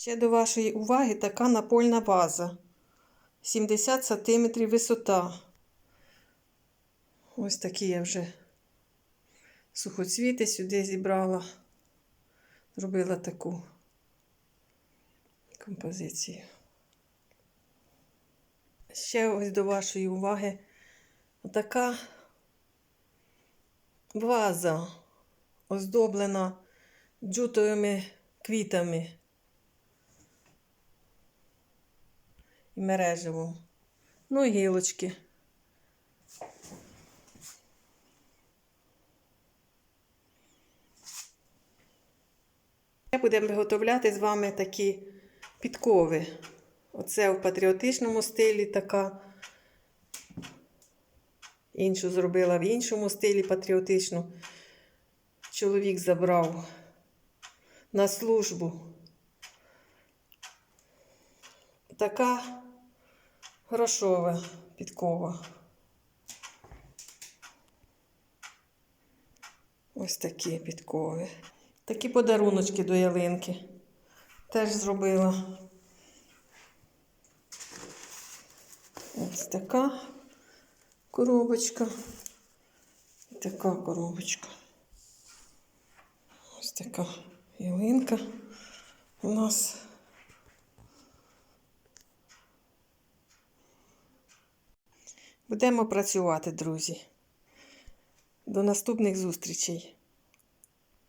Ще до вашої уваги така напольна ваза. 70 см висота. Ось такі я вже сухоцвіти сюди зібрала. Зробила таку композицію. Ще ось до вашої уваги така ваза, оздоблена джутовими квітами і мереживом. Ну і гілочки. Будемо виготовляти з вами такі підкови. Оце в патріотичному стилі така. Іншу зробила в іншому стилі патріотичну. Чоловік забрав на службу. Така грошова підкова. Ось такі підкови. Такі подаруночки до ялинки. Теж зробила. Ось така коробочка. І така коробочка. Ось така ялинка у нас. Будемо працювати, друзі. До наступних зустрічей.